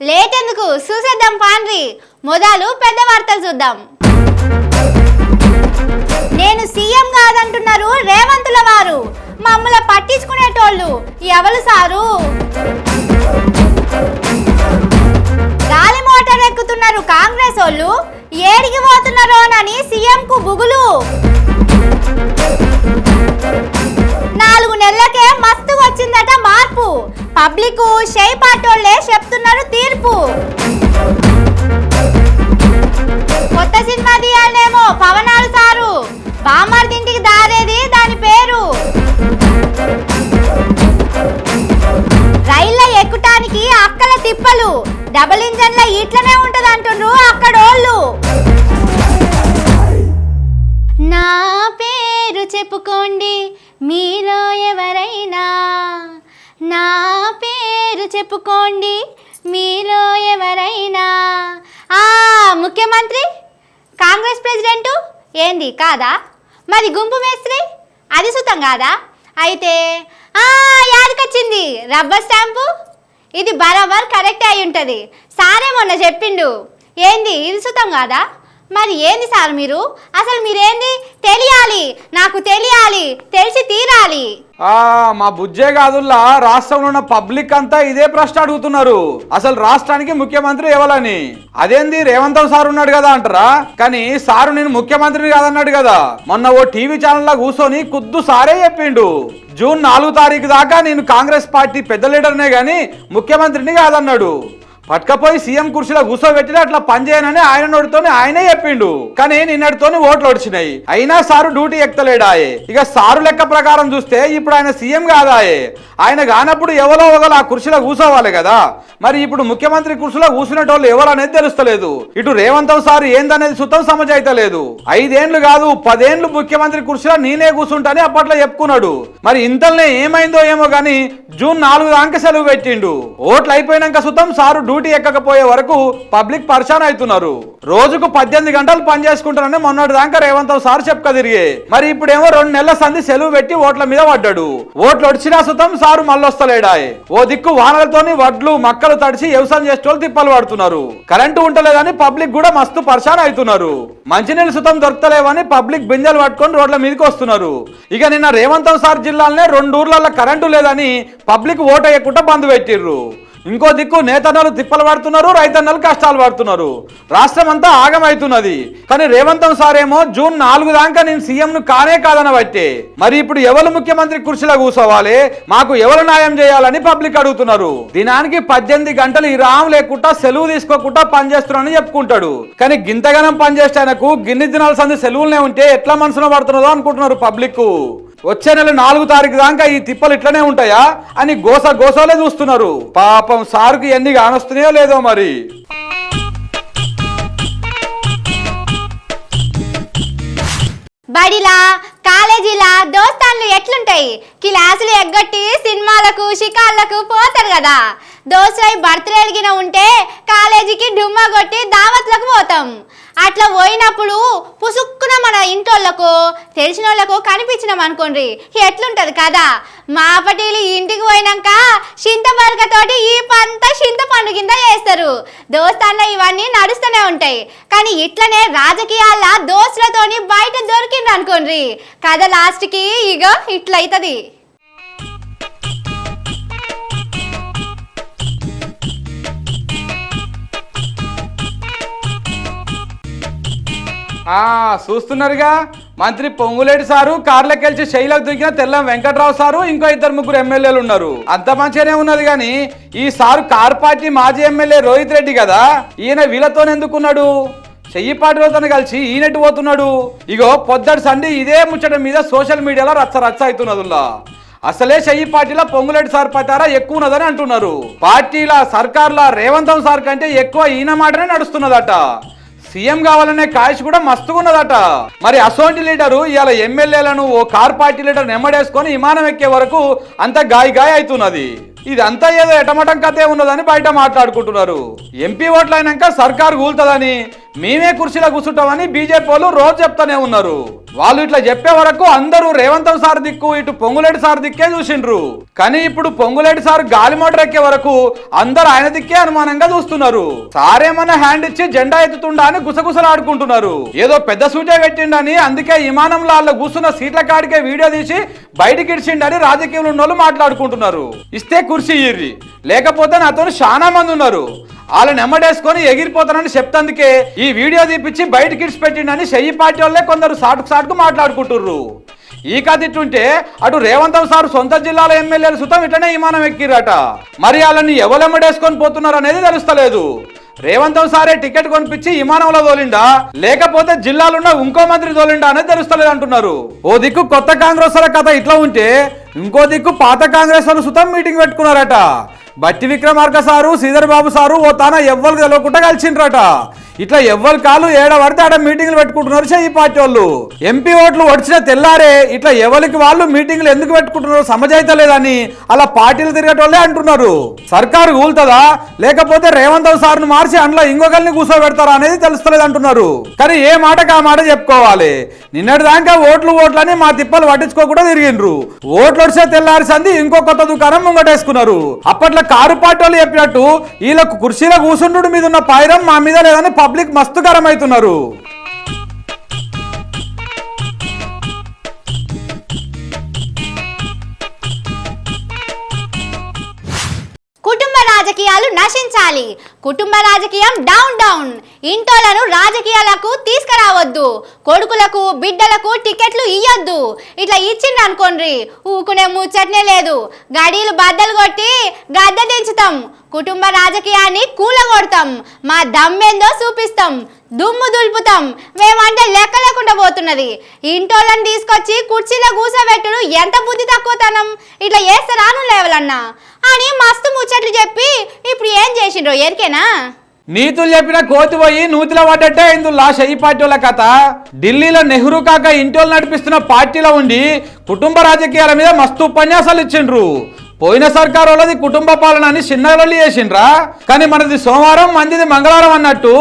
Late ఎందుకు చూసేద్దాం పాండ్రి. మొదలు పెద్ద వార్తలు చూద్దాం. నేను సీఎం కాదంటున్నారు రేవంతుల వారు. మమ్మల్ని పట్టించుకునేటోళ్ళు ఎవరు సారు? గాలి మోటార్ ఎక్కుతున్నారు కాంగ్రెస్ వాళ్ళు. ఏడికి పోతున్నారోనని సీఎం కు బుగులు. నాలుగు నెలలకే మస్తు వచ్చిందట మార్పు. పబ్లిక్ షై పాటోళ్ళే చెప్తున్నారు తీర్పు. కొత్త సినిమా తీయాలనేమో పవనాలు సారు. బామర్దింటికి దారేది దాని పేరు. రైళ్ళ ఎక్కుటానికి అక్కల తిప్పలు. డబుల్ ఇంజన్ల ఇట్లనే ఉంటది అంటుండ్రు అక్కడోళ్ళు. నా పేరు చెప్పుకోండి మీలో ఎవరైనా. నా చెప్పుకోండి. మీలో ఎవరైనా. ఆ ముఖ్యమంత్రి కాంగ్రెస్ ప్రెసిడెంటు ఏంది? కాదా? మరి గుంపు మేస్త్రి అది సుతం కాదా? అయితే ఆ యాదకొచ్చింది రబ్బర్ స్టాంపు. ఇది బరాబర్ కరెక్ట్ అయి ఉంటుంది. సారే మొన్న చెప్పిండు. ఏంది? ఇది సుతం కాదా? మరి ఏంది సార్ మీరు? అసలు మీరేంది? తెలియాలి నాకు తెలియాలి తెలిసి తీరాలి. ఆ మా బుజ్జే కాదుల్లా రాష్ట్రంలో ఉన్న పబ్లిక్ అంతా ఇదే ప్రశ్న అడుగుతున్నారు. అసలు రాష్ట్రానికి ముఖ్యమంత్రి ఎవలని? అదేంది? రేవంత్ సార్ ఉన్నాడు కదా అంటారా? కానీ సారు నేను ముఖ్యమంత్రిని కాదన్నాడు కదా. మొన్న ఓ టీవీ ఛానల్లో కూర్చొని కుద్దు సారే చెప్పిండు. జూన్ నాలుగు తారీఖు దాకా నేను కాంగ్రెస్ పార్టీ పెద్ద లీడర్నే గాని ముఖ్యమంత్రిని కాదన్నాడు. పట్టుకపోయి సీఎం కుర్చీలో కూర్చోబెట్టిన అట్లా పనిచేయనని ఆయన నోటితోని ఆయనే చెప్పిండు. కానీ నిన్నటితోనే ఓట్లు వచ్చినాయి అయినా సారు డ్యూటీ ఎక్కలేడాయే. ఇక సారు లెక్క ప్రకారం చూస్తే ఇప్పుడు ఆయన సీఎం కాదాయే. ఆయన కానప్పుడు ఎవరో ఒకరు ఆ కుర్చీలో కూర్చోవాలి కదా. మరి ఇప్పుడు ముఖ్యమంత్రి కుర్చీలో కూర్చునేటోళ్ళు ఎవరు అనేది తెలుస్తలేదు. ఇటు రేవంత్ సారు ఏందనేది సుతం సమజ్ ఐదేండ్లు కాదు పదేండ్లు ముఖ్యమంత్రి కుర్చీలో నేనే కూర్చుంటాని అప్పట్లో చెప్పుకున్నాడు. మరి ఇంతల్నే ఏమైందో ఏమో గాని జూన్ నాలుగు దాకా సెలవు పెట్టిండు. ఓట్లు అయిపోయినాక సుతం సారు డ్యూటీ ఎక్కకపోయే వరకు పబ్లిక్ పర్షాన్ అవుతున్నారు. రోజుకు పద్దెనిమిది గంటలు పని చేసుకుంటారని మొన్నటి దాకా రేవంత్ సార్ చెప్పుక తిరిగే. మరి ఇప్పుడేమో రెండు నెలల సంధి సెలవు పెట్టి ఓట్ల మీద పడ్డాడు. ఓట్లు వచ్చినా సుతం సారు మళ్ళొస్తలేడాయ్. ఓ దిక్కు వానలతోని వడ్లు మక్కలు తడిచి వ్యవసాయం చేసేటోళ్ళు తిప్పలు పడుతున్నారు. కరెంటు ఉంటలేదని పబ్లిక్ కూడా మస్తు పరిశాన్ అవుతున్నారు. మంచినీళ్ళు సుతం దొరకలేవని పబ్లిక్ బిందెలు పట్టుకొని రోడ్ల మీదకి వస్తున్నారు. ఇక నిన్న రేవంత్ సార్ జిల్లాలోనే రెండు ఊర్లలో కరెంటు లేదని పబ్లిక్ ఓటు వేయకుండా బంద్ పెట్టిర్రు. ఇంకో దిక్కు నేతన్నలు తిప్పలు పడుతున్నారు రైతన్నలు కష్టాలు పడుతున్నారు. రాష్ట్రం అంతా ఆగమవుతున్నది కానీ రేవంత్ సారేమో జూన్ నాలుగు దాకా నేను సీఎంను కానే కాదన బట్టే. మరి ఇప్పుడు ఎవరు ముఖ్యమంత్రి కుర్చీలో కూర్చోవాలి మాకు ఎవరు న్యాయం చేయాలని పబ్లిక్ అడుగుతున్నారు. దినానికి పద్దెనిమిది గంటలు ఈ రామ్ లేకుండా సెలవు తీసుకోకుండా పనిచేస్తున్నానని చెప్పుకుంటాడు. కానీ గింతగనం పనిచేస్తే ఆయనకు గిన్ని దినాల సంది సెలవులనే ఉంటే ఎట్లా మనసులో పడుతున్నదో అనుకుంటున్నారు పబ్లిక్ వచ్చే నెల నాలుగు తారీఖు దాకా ఈ తిప్పలు ఇట్లనే ఉంటాయా అని గోస గోసలే చూస్తున్నారు. పాపం సారుకి ఎన్ని కానొస్తున్నాయో లేదో మరి. బడిలా కాలేజీలా దోస్తాన్లు ఎట్లుంటాయి? క్లాసులు ఎగ్గొట్టి సినిమాలకు షికార్లకు పోతారు కదా. దోస్తులై బర్త్డే ఎలిగిన ఉంటే కాలేజీకి డుమ్మా కొట్టి దావత్లకు పోతాం. అట్లా పోయినప్పుడు పుసుక్కున మన ఇంటోళ్ళకు తెలిసిన వాళ్ళకు కనిపించినాం అనుకోండి. ఎట్లుంటది కదా? మా పటీలు ఇంటికి పోయినాక చింతపరకతోటి ఈ పంత చింతపండు కింద చేస్తారు దోస్తాన్ల ఇవన్నీ నడుస్తూనే ఉంటాయి. కానీ ఇట్లనే రాజకీయాల దోస్తులతోని బయట దొరికిండ్రు అనుకోండి. కథ లాస్ట్కి ఇగో ఇట్లయితది. చూస్తున్నారుగా. మంత్రి పొంగులేటి సారు కార్లకు వెళ్ళి శైలకు దిగిన తెల్లం వెంకట్రావు సారు ఇంకో ఇద్దరు ముగ్గురు ఎమ్మెల్యేలు ఉన్నారు. అంత మంచిగానే ఉన్నది కానీ ఈ సారు కార్ పార్టీ మాజీ ఎమ్మెల్యే రోహిత్ రెడ్డి కదా? ఈయన వీళ్ళతోనే ఎందుకున్నాడు? చెయ్యి పార్టీలతో కలిసి ఈయనట్టు పోతున్నాడు? ఇగో పొద్దటి సండి ఇదే ముచ్చట మీద సోషల్ మీడియాలో రచ్చ రచ్చ అవుతున్నదిలా అసలే చెయ్యి పార్టీలో పొంగులేటి సార్ పతారా ఎక్కువ ఉన్నదని అంటున్నారు. పార్టీల సర్కార్ల రేవంతం సార్ కంటే ఎక్కువ ఈయన మాటనే నడుస్తున్నదట. సీఎం కావాలనే కాయస్ కూడా మస్తుగా ఉన్నదట మరి అసోంటి లీడరు ఇవాళ ఎమ్మెల్యేలను ఓ కార్ పార్టీ లీడర్ నెమ్మడేసుకొని విమానం ఎక్కే వరకు అంత గాయ గాయ అవుతున్నది ఇదంతా ఏదో ఎటమటం కథే ఉన్నదని బయట మాట్లాడుకుంటున్నారు. ఎంపీ ఓట్లైనాక సర్కార్ సర్కారు మేమే కుర్చీలో కూర్చుంటామని బీజేపీ వాళ్ళు రోజు చెప్తానే ఉన్నారు. వాళ్ళు ఇట్లా చెప్పే వరకు అందరూ రేవంతం సార్ దిక్కు ఇటు పొంగులేటి సార్ దిక్కే చూసిండ్రు. కానీ ఇప్పుడు పొంగులేటి సార్ గాలి మోటార్ ఎక్కే వరకు అందరు ఆయన దిక్కే అనుమానంగా చూస్తున్నారు. సారేమన్నా హ్యాండ్ ఇచ్చి జెండా ఎత్తుతుండా అని గుసగుసలు ఆడుకుంటున్నారు ఏదో పెద్ద సూటే పెట్టిండని అందుకే విమానంలో వాళ్ళ కూర్చున్న సీట్ల కాడికే వీడియో తీసి బయటికి ఇడిచిండని రాజకీయంలో ఉన్న వాళ్ళు మాట్లాడుకుంటున్నారు. ఇస్తే కుర్చీ ఇర్రి. లేకపోతే నాతో చాలా మంది ఉన్నారు. వాళ్ళని ఎమ్మడేసుకొని ఎగిరిపోతానని చెప్తందుకే ఈ వీడియో తీపిచ్చి బయట కిడ్స్ పెట్టిండని చెయ్యి పార్టీ వాళ్ళే కొందరు సాటుకు సాటుకు మాట్లాడుకుంటుర్రు. ఈ కథ ఇట్టుంటే అటు రేవంతం సార్ సొంత జిల్లాల ఎమ్మెల్యేలు సుతం ఇట్లనే విమానం ఎక్కిరట మరి వాళ్ళని ఎవలెమ్మడేసుకొని పోతున్నారు అనేది తెలుస్తలేదు. రేవంతం సారే టికెట్ కొనిపించి విమానంలో తోలిండా లేకపోతే జిల్లాలున్న ఇంకో మంత్రి తోలిండా అనేది తెలుస్తలేదు అంటున్నారు. ఓ దిక్కు కొత్త కాంగ్రెస్ కథ ఇట్లా ఉంటే ఇంకో దిక్కు పాత కాంగ్రెస్ వాళ్ళు సుతం మీటింగ్ పెట్టుకున్నారట. బట్టి విక్రమార్క సారు శ్రీధర్ బాబు సారు ఓ తాన ఎవ్వరు తెలవకుండా కలిసిండ్రట. ఇట్లా ఎవరి కాలు ఏడ పడితే ఆడ మీటింగ్లు పెట్టుకుంటున్నారు ఈ పార్టీ వాళ్ళు. ఎంపీ ఓట్లు వచ్చిన తెల్లారే ఇట్లా ఎవరికి వాళ్ళు మీటింగ్లు ఎందుకు పెట్టుకుంటున్నారు? సమజైత లేదని అలా పార్టీలు తిరిగేటోళ్ళే అంటున్నారు. సర్కారు కూలుతుందా లేకపోతే రేవంత్ సార్ను మార్చి అందులో ఇంకొకరిని కూర్చోబెడతారా అనేది తెలుస్తలేదు అంటున్నారు. కానీ ఏ మాటకు ఆ మాట చెప్పుకోవాలి? నిన్నటి దాకా ఓట్లు ఓట్లని మా తిప్పలు పట్టించుకోకుండా తిరిగిండ్రు. ఓట్లు వడిసే తెల్లారి సంది ఇంకో కొత్త దుకాణం ముంగటేసుకున్నారు. అప్పట్లో కారు పార్టీ వాళ్ళు చెప్పినట్టు వీళ్ళకు కుర్చీలో కూర్చుండు మీద ఉన్న పాయిరం మా మీద లేదని పబ్లిక్ మస్తు గరం అవుతున్నారు రాజకీయాలు నశించాలి. కుటుంబ రాజకీయం డౌన్ డౌన్ ఇంటోలను రాజకీయాలకు తీసుకురావద్దు. కొడుకులకు బిడ్డలకు టికెట్లు ఇయ్యొద్దు. ఇట్లా ఇచ్చిండ్రు అనుకోండి ఊకునే ముచ్చట్నే లేదు. గడీలు బద్దలు కొట్టి గద్దె దించుతాం. కుటుంబ రాజకీయాన్ని కూలగొడతాం. మా దమ్మేందో చూపిస్తాం. దుమ్ము దులుపుతాం. మేమంటే లెక్క లేకుండా పోతున్నది. ఇంటోళ్ళని తీసుకొచ్చి కుర్చీలో కూసోబెట్టుడు ఎంత బుద్ధి తక్కువతనం? ఇట్లా చేస్తే రాను లేవలన్నా. అని మస్తు ముచ్చట్లు చెప్పి ఇప్పుడు ఏం చేసిండ్రో ఎరికేనా నీతులు చెప్పిన కోతి పోయి నూతిలో పడ్డట్టే ఇందు షయి పార్టీ వాళ్ళ కథ. ఢిల్లీలో నెహ్రూ కాక ఇంటోళ్ళు నడిపిస్తున్న పార్టీలో ఉండి కుటుంబ రాజకీయాల మీద మస్తు ఉపన్యాసాలు ఇచ్చిండ్రు. పోయిన సర్కారు వాళ్ళది కుటుంబ పాలన అని చిన్నగలొల్లి చేసిండ్రా. కానీ మనది సోమవారం మందిది మంగళవారం అన్నట్టు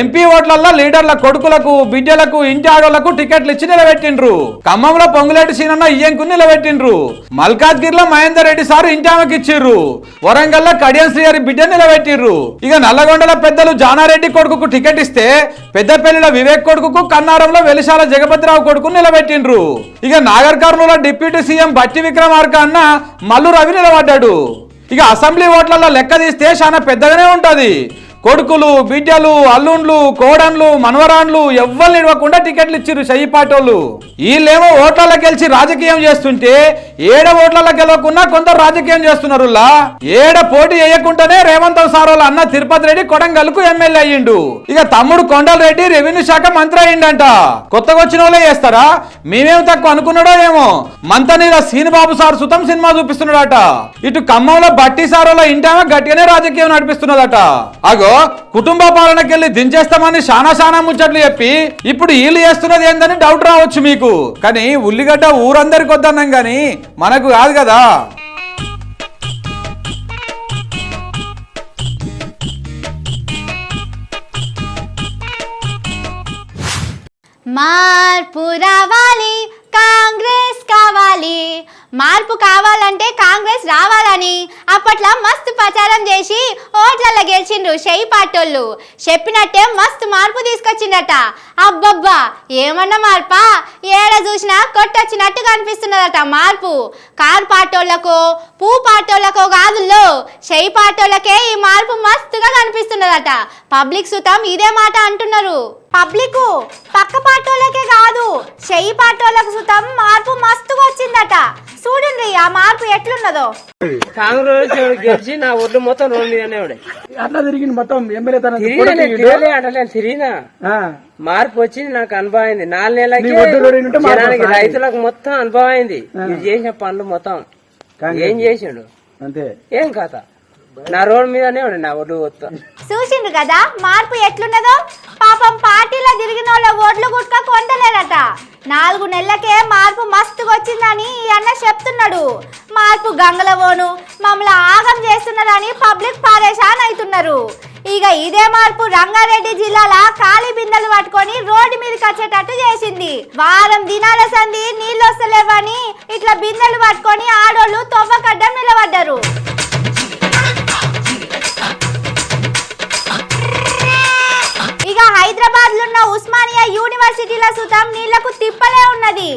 ఎంపీ ఓట్లల్లో లీడర్ల కొడుకులకు బిడ్డలకు ఇంటి ఆడోళ్ళకు టికెట్లు ఇచ్చి నిలబెట్టిండ్రు. ఖమ్మంలో పొంగులేటి సీనన్న ఇయ్యంకు నిలబెట్టిండ్రు. మల్కాజ్గిరిలో మహేందర్ రెడ్డి సారు ఇంటి ఆమెకి ఇచ్చిర్రు. వరంగల్లో కడియం శ్రీహరి బిడ్డ నిలబెట్టిర్రు. ఇక నల్లగొండల పెద్దలు జానారెడ్డి కొడుకుకు టికెట్ ఇస్తే పెద్దపల్లిలో వివేక్ కొడుకుకు కన్నారంలో వెలిశాల జగపతిరావు కొడుకు నిలబెట్టిండ్రు. ఇక నాగర్ డిప్యూటీ సీఎం బట్టి విక్రమార్క అన్న మల్లు రవి నిలబడ్డాడు. ఇక అసెంబ్లీ ఓట్లలో లెక్క తీస్తే చాలా పెద్దగానే ఉంటది. కొడుకులు బిడ్డలు అల్లుండ్లు కోడన్లు మనవరాన్లు ఎవ్వరిని ఇవ్వకుండా టికెట్లు ఇచ్చిర్రు చెయ్యి వీళ్ళేమో ఓట్లలో గెలిచి రాజకీయం చేస్తుంటే ఏడ ఓట్లలో గెలవకుండా కొందరు రాజకీయం చేస్తున్నారు ఏడ పోటీ చేయకుండానే రేవంత్ సార్ అన్న తిరుపతి రెడ్డి కొడంగల్కు ఎమ్మెల్యే అయ్యిండు. ఇక తమ్ముడు కొండల రెడ్డి రెవెన్యూ శాఖ మంత్రి అయ్యిండంట. కొత్తగా వచ్చిన వాళ్ళే చేస్తారా? మేమేం తక్కువ అనుకున్నాడో ఏమో? మంతనీల సీనిబాబు సార్ సుతం సినిమా చూపిస్తున్నాడట. ఇటు ఖమ్మంలో బట్టి సారోల వాళ్ళ ఇంటామా గట్టిగానే రాజకీయం నడిపిస్తున్నదట. అగో కుటుంబ పాలనకెళ్ళి దించేస్తామని శానా శానా ముచ్చట్లు చెప్పి ఇప్పుడు వీళ్ళు చేస్తున్నది ఏందని డౌట్ రావచ్చు మీకు. కానీ ఉల్లిగడ్డ ఊరందరికి వద్దన్నాం కానీ మనకు కాదు కదా. మార్పు రావాలి కాంగ్రెస్ కావాలి. మార్పు కావాలంటే కాంగ్రెస్ రావాలి. అప్పట్లో మస్తు ప్రచారం చేసి ఓట్లలో గెలిచిండ్రు షెయి పాటోళ్ళు. చెప్పినట్టే మస్తు మార్పు తీసుకొచ్చిండట అబ్బబ్బా ఏమన్నా మార్పా? ఏడ చూసినా కొట్టొచ్చినట్టు కనిపిస్తున్నదట మార్పు. కార్ పాటోళ్ళకో పూ పాటోళ్ళకో కాదుల్లో. షెయి పాటోళ్ళకే ఈ మార్పు మస్తుగా కనిపిస్తున్నదట. పబ్లిక్ సుతం ఇదే మాట అంటున్నారు. పబ్లిక్ పక్క పాటోళ్ళకే కాదు చెయ్యి పాటోళ్ళకు సుతం మార్పు మస్తుగా వచ్చిందట. చూడండి ఆ మార్పు ఎట్లున్నదో. కాంగ్రెస్ గెలిచి నా ఒడ్లు మొత్తం రోడ్డు మీదనే ఉండే. అట్లా తిరిగింది మొత్తం ఎమ్మెల్యే తన తిరిగినా తిరగలే తిరిగినా. మార్పు వచ్చింది నాకు అనుభవం అయింది. నాలుగు నెలలకి జనానికి. రైతులకు మొత్తం అనుభవం అయింది. మీరు చేసిన పనులు మొత్తం. ఏం చేసిండు? అంతే. ఏం కథ? నా రోడ్ మీదనే ఉండే నా ఒడ్లు పోతా. చూసిండు కదా మార్పు ఎట్లున్నదో? పాపం పార్టీలో తిరిగిన వాళ్ళ ఓట్లు గుట్క కొంటలేరట నాలుగు నెలలకే మార్పు మస్తుగా వచ్చిందని ఈ అన్న చెప్తున్నాడు. మార్పు గంగలవోను మమ్మల్ని ఆగం చేస్తున్నదని పబ్లిక్ పారేషాన్ అవుతున్నారు ఇక ఇదే మార్పు రంగారెడ్డి జిల్లాల ఖాళీ బిందెలు పట్టుకొని రోడ్డు మీదకి వచ్చేటట్టు చేసింది. వారం దినాల సంధి నీళ్ళు వస్తలేవని ఇట్లా బిందెలు పట్టుకొని ఆడోళ్ళు తొవ్వకడ్డం నిలబడ్డారు. ఇక హైదరాబాద్లో ఉన్న ఉస్మానియా యూనివర్సిటీల సుతం నీళ్ళకు తిప్పలే ఉన్నది.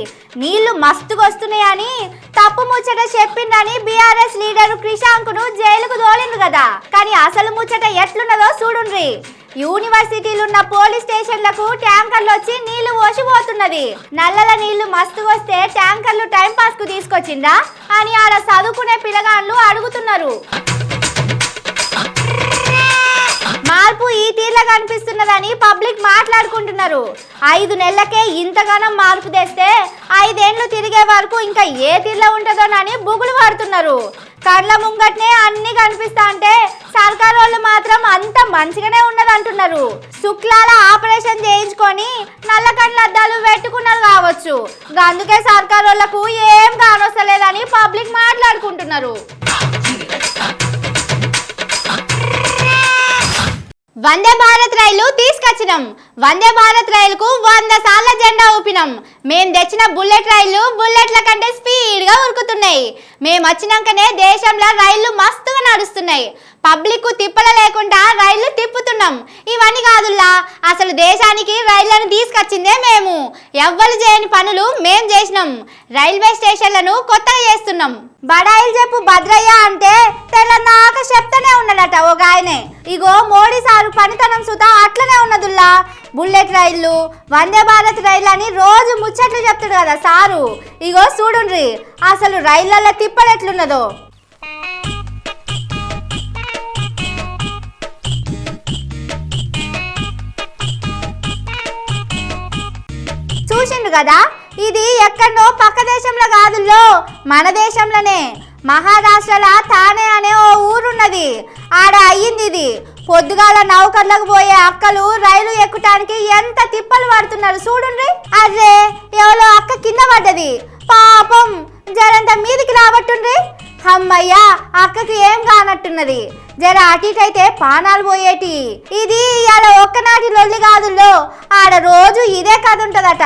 నీళ్ళు మస్తుగా వస్తున్నాయని తప్పు ముచ్చట చెప్పిందని బీఆర్ఎస్ లీడర్ క్రిషాంక్ను జైలుకు తోలింది కదా. కానీ అసలు ముచ్చట ఎట్లున్నదో చూడుండ్రి. యూనివర్సిటీలున్న పోలీస్ స్టేషన్లకు ట్యాంకర్లు వచ్చి నీళ్ళు పోసిపోతున్నది. నల్లల నీళ్ళు మస్తుగా వస్తే ట్యాంకర్లు టైం పాస్కు తీసుకొచ్చిందా? అని ఆడ చదువుకునే పిల్లగాళ్ళు అడుగుతున్నారు. మార్పు ఈ తీరులో కనిపిస్తున్నదని పబ్లిక్ మాట్లాడుకుంటున్నారు. ఐదు నెలలకే ఇంతగానం మార్పు తెస్తే ఐదేండ్లు తిరిగే వరకు ఇంకా ఏ తీర్లో ఉంటుందోనని బుగులు పడుతున్నారు. కళ్ళ ముంగట్నే అన్ని కనిపిస్తా అంటే సర్కార్ వాళ్ళు మాత్రం అంత మంచిగానే ఉన్నది అంటున్నారు శుక్లాల ఆపరేషన్ చేయించుకొని నల్ల కళ్ళ అద్దాలు పెట్టుకున్నారు కావచ్చు. అందుకే సర్కార్ వాళ్ళకు ఏం కానొస్తలేదని పబ్లిక్ మాట్లాడుకుంటున్నారు. వందే భారత్ రైలు తీసుకొచ్చినాం. వందే భారత్ రైలుకు వంద సార్ల జెండా ఊపినాం. మేం తెచ్చిన బుల్లెట్ రైళ్ళు బుల్లెట్ల కంటే స్పీడ్గా ఉరుకుతున్నాయి. మేము వచ్చినాకనే దేశంలో రైళ్ళు మస్తుగా నడుస్తున్నాయి. పబ్లిక్ తిప్పల లేకుండా రైళ్ళు తిప్పుతున్నాం. ఇవన్నీ కాదుల్లా అసలు దేశానికి రైళ్ళను తీసుకొచ్చిందే మేము. ఎవ్వరు చేయని పనులు మేం చేసినాం. రైల్వే స్టేషన్లను కొత్తగా చేస్తున్నాం. బడాయిలు చెప్పు భద్రయ్య అంటే తెల్లదాక చెప్తానే ఉన్నాడట ఒక ఆయనే. ఇగో మోడీ సారు పనితనం సుతా అట్లనే ఉన్నదుల్లా. బుల్లెట్ రైళ్ళు వందే భారత్ రైలు అని రోజు ముచ్చట్లు చెప్తాడు కదా సారు. ఇగో చూడుండ్రి అసలు రైళ్ళల్లో తిప్పలెట్లున్నదో ఎట్లున్నదో. కదా? ఇది ఎక్కడో పక్క దేశంలో కాదుల్లో మన దేశంలోనే. మహారాష్ట్రల తానే అనే ఓ ఊరున్నది. ఆడ అయ్యింది ఇది. పొద్దుగాల నౌకర్లకు పోయే అక్కలు రైలు ఎక్కుటానికి ఎంత తిప్పలు పడుతున్నారు చూడండి అదే ఎవరో అక్క కింద పడ్డది. పాపం జరంత మీదికి రాబట్టుండ్రి. అమ్మయ్యా అక్కకి ఏం కానట్టున్నది జర అటు ఇటు అయితే పానాలు పోయేటి. ఇది ఇవాళ ఒక్కనాటి లొల్లి కాదుల్లో ఆడ రోజు ఇదే కథ ఉంటదట.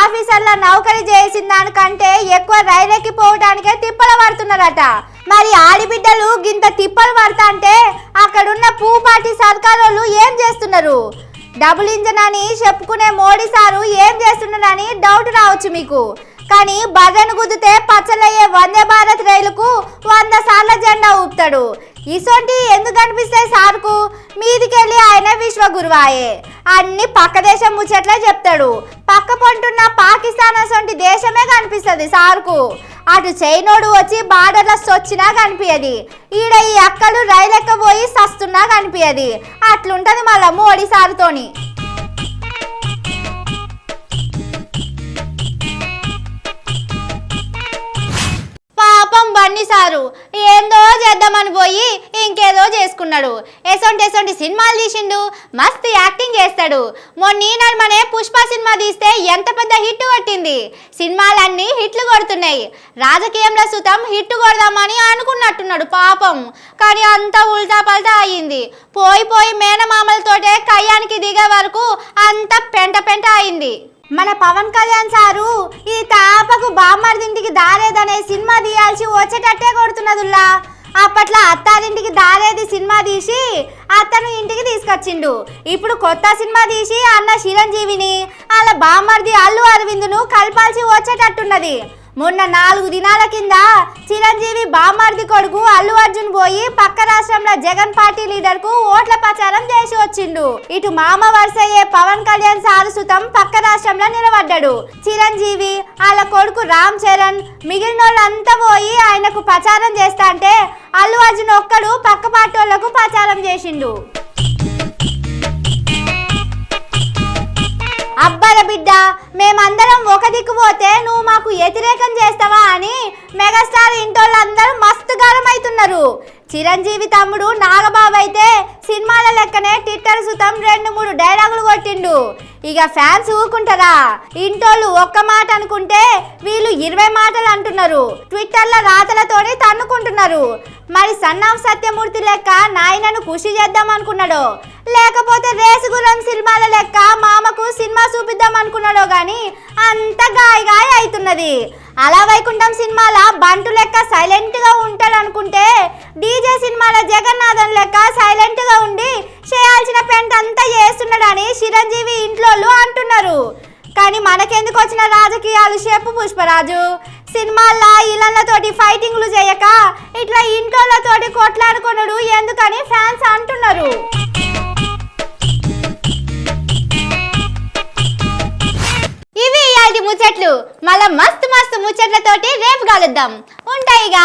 ఆఫీసర్ల నౌకరీ చేసిన దానికంటే ఎక్కువ రైలెక్కి పోవడానికే తిప్పలు పడుతున్నారట. మరి ఆడిబిడ్డలు గింత తిప్పలు పడతా అంటే అక్కడున్న పూపాటి సర్కారోళ్ళు ఏం చేస్తున్నారు? డబుల్ ఇంజన్ అని చెప్పుకునే మోడీ సారు ఏం చేస్తున్నారని డౌట్ రావచ్చు మీకు. కానీ బర్రెను గుద్దితే పచ్చలయ్యే వందే భారత్ రైలుకు వంద సార్ల జెండా ఊపుతాడు. ఇసొంటి ఎందుకు కనిపిస్తాయి సార్కు? మీదికెళ్ళి ఆయన విశ్వగురువాయే అన్ని పక్క దేశం ముచ్చట్లే చెప్తాడు. పక్క పంటున్న పాకిస్తాన్ అసొంటి దేశమే కనిపిస్తుంది సార్కు. అటు చైనోడు వచ్చి బార్డర్ల సొచ్చినా కనిపించది ఈడ ఈ అక్కలు రైలు ఎక్కబోయి సస్తున్నా కనిపించది అట్లుంటది మళ్ళా మోడీ సారుతోని. పాపం బండి సారు ఏందో చేద్దామని పోయి ఇంకేదో చేసుకున్నాడు. ఎసొంటి ఎసొంటి సినిమాలు తీసిండు. మస్తు యాక్టింగ్ చేస్తాడు. మొన్న ఈనాడు పుష్ప సినిమా తీస్తే ఎంత పెద్ద హిట్ కొట్టింది. సినిమాలన్నీ హిట్లు కొడుతున్నాయి. రాజకీయంలో సుతం హిట్ కొడదామని అనుకున్నట్టున్నాడు పాపం. కానీ అంతా ఉల్టా పల్టా అయ్యింది. పోయి పోయి మేనమామలతోటే కయ్యానికి దిగే వరకు అంతా పెంట పెంట అయింది మన పవన్ కళ్యాణ్ సారు ఈ తాపకు బామ్మర్దింటికి దారేదనే సినిమా తీయాల్సి వచ్చేటట్టే కొడుతున్నదుల్లా. అప్పట్లో అత్తారింటికి దారేది సినిమా తీసి అత్తను ఇంటికి తీసుకొచ్చిండు. ఇప్పుడు కొత్త సినిమా తీసి అన్న చిరంజీవిని అలా బామ్మర్ది అల్లు అరవిందును కలపాల్సి వచ్చేటట్టున్నది. మొన్న నాలుగు దినాల కింద చిరంజీవి బామ్మర్ది కొడుకు అల్లు అర్జున్ పోయి పక్క రాష్ట్రంలో జగన్ పార్టీ లీడర్కు ఓట్ల ప్రచారం చేసి వచ్చిండు. ఇటు మామ వరుసయ్యే పవన్ కళ్యాణ్ సారసుతం పక్క రాష్ట్రంలో నిలబడ్డాడు. చిరంజీవి వాళ్ళ కొడుకు రామ్ చరణ్ మిగిలిన వాళ్ళంతా పోయి ఆయనకు ప్రచారం చేస్తా అంటే అల్లు అర్జున్ ఒక్కడు పక్క పార్టీ ప్రచారం చేసిండు. అబ్బాల బిడ్డ మేమందరం ఒక దిక్కు పోతే నువ్వు మాకు వ్యతిరేకం చేస్తావా అని మెగాస్టార్ ఇంటోళ్ళందరూ మస్తు గరం అవుతున్నారు చిరంజీవి తమ్ముడు నాగబాబు అయితే సినిమాల లెక్కనే ట్విట్టర్ సుతం రెండు మూడు డైలాగులు కొట్టిండు. ఇక ఫ్యాన్స్ ఊకుంటారా ఇంటోళ్ళు ఒక్క మాట అనుకుంటే వీళ్ళు ఇరవై మాటలు అంటున్నారు. ట్విట్టర్లో రాతలతోనే తన్నుకుంటున్నారు. మరి సన్నాం సత్యమూర్తి లెక్క నాయనను ఖుషి చేద్దాం అనుకున్నాడో? లేకపోతే రేసుగురం సినిమాల లెక్క మామకు సినిమా చూపిద్దాం అనుకున్నాడో గాని అంత గాయ గాయ అవుతున్నది. అలా వైకుంఠం సినిమాల బంటు లెక్క సైలెంట్గా ఉంటాడు అనుకుంటే డీజే సినిమాల జగన్నాథన్ లెక్క సైలెంట్గా ఉండి చేయాల్సిన పెంట అంతా చేస్తున్నాడని చిరంజీవి ఇంట్లో అంటున్నారు. కానీ మనకెందుకు వచ్చిన రాజకీయాలు చెప్పు పుష్పరాజు. సినిమాల్లో ఇళ్ళతోటి ఫైటింగ్లు చేయక ఇట్లా ఇంట్లోళ్ళతోటి కొట్లాడుకున్నాడు ఎందుకని ఫ్యాన్స్ అంటున్నారు. ఇవి ముచ్చట్లు మళ్ళా మస్తు మస్తు ముచ్చట్లతోటి రేపు కలుద్దాం. ఉంటాయిగా.